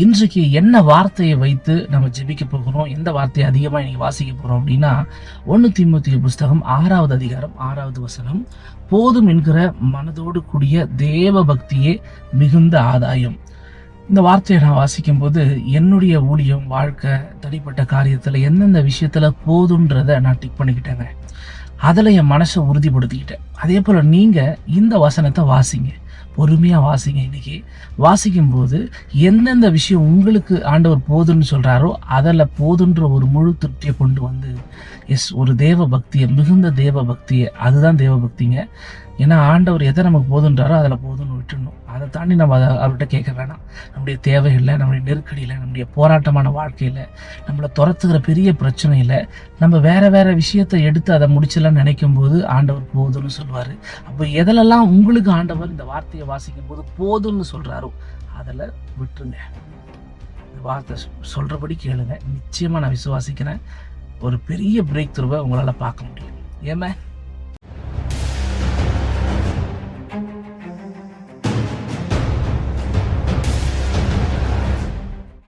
இன்றைக்கு என்ன வார்த்தையை வைத்து நம்ம ஜெபிக்க போகிறோம்? எந்த வார்த்தையை அதிகமாக இன்னைக்கு வாசிக்க போகிறோம் அப்படின்னா ஒன்று திமுத்திய புஸ்தகம் ஆறாவது அதிகாரம் ஆறாவது வசனம் போதும் என்கிற மனதோடு கூடிய தேவ பக்தியே மிகுந்த ஆதாயம். இந்த வார்த்தையை நான் வாசிக்கும் போது என்னுடைய ஊழியம் வாழ்க்கை தனிப்பட்ட காரியத்தில் எந்தெந்த விஷயத்தில் போதுன்றதை நான் டிக் பண்ணிக்கிட்டேங்க. அதில் என் மனசை உறுதிப்படுத்திக்கிட்டேன். அதே போல் நீங்கள் இந்த வசனத்தை வாசிங்க. பொறுமையாக வாசிங்க இன்றைக்கி வாசிக்கும் போது எந்தெந்த விஷயம் உங்களுக்கு ஆண்டவர் போதுன்னு சொல்கிறாரோ அதில் போதுன்ற ஒரு முழு திருப்தியை கொண்டு வந்து எஸ் ஒரு தேவ பக்தியை மிகுந்த தேவ பக்தியை அதுதான் தேவ பக்திங்க. ஏன்னா ஆண்டவர் எதை நமக்கு போதுன்றாரோ அதில் போதும். தாண்டி நம்ம அதை அவர்கிட்ட கேட்க வேணாம். நம்முடைய தேவைகளில் நம்முடைய நெருக்கடியில் நம்முடைய போராட்டமான வாழ்க்கையில் நம்மளை துரத்துகிற பெரிய பிரச்சனையில் நம்ம வேறு வேறு விஷயத்தை எடுத்து அதை முடிச்சலாம் நினைக்கும் போது ஆண்டவர் போதும்னு சொல்லுவார் அப்போ எதிலெல்லாம் உங்களுக்கு ஆண்டவர் இந்த வார்த்தையை வாசிக்கும் போது போதும்னு சொல்கிறாரோ அதில் விட்டுருங்க. இந்த வார்த்தை சொல்கிறபடி கேளுங்க. நிச்சயமாக நான் விசுவாசிக்கிறேன். ஒரு பெரிய பிரேக் த்ரூவை உங்களால் பார்க்க முடியும். ஏமா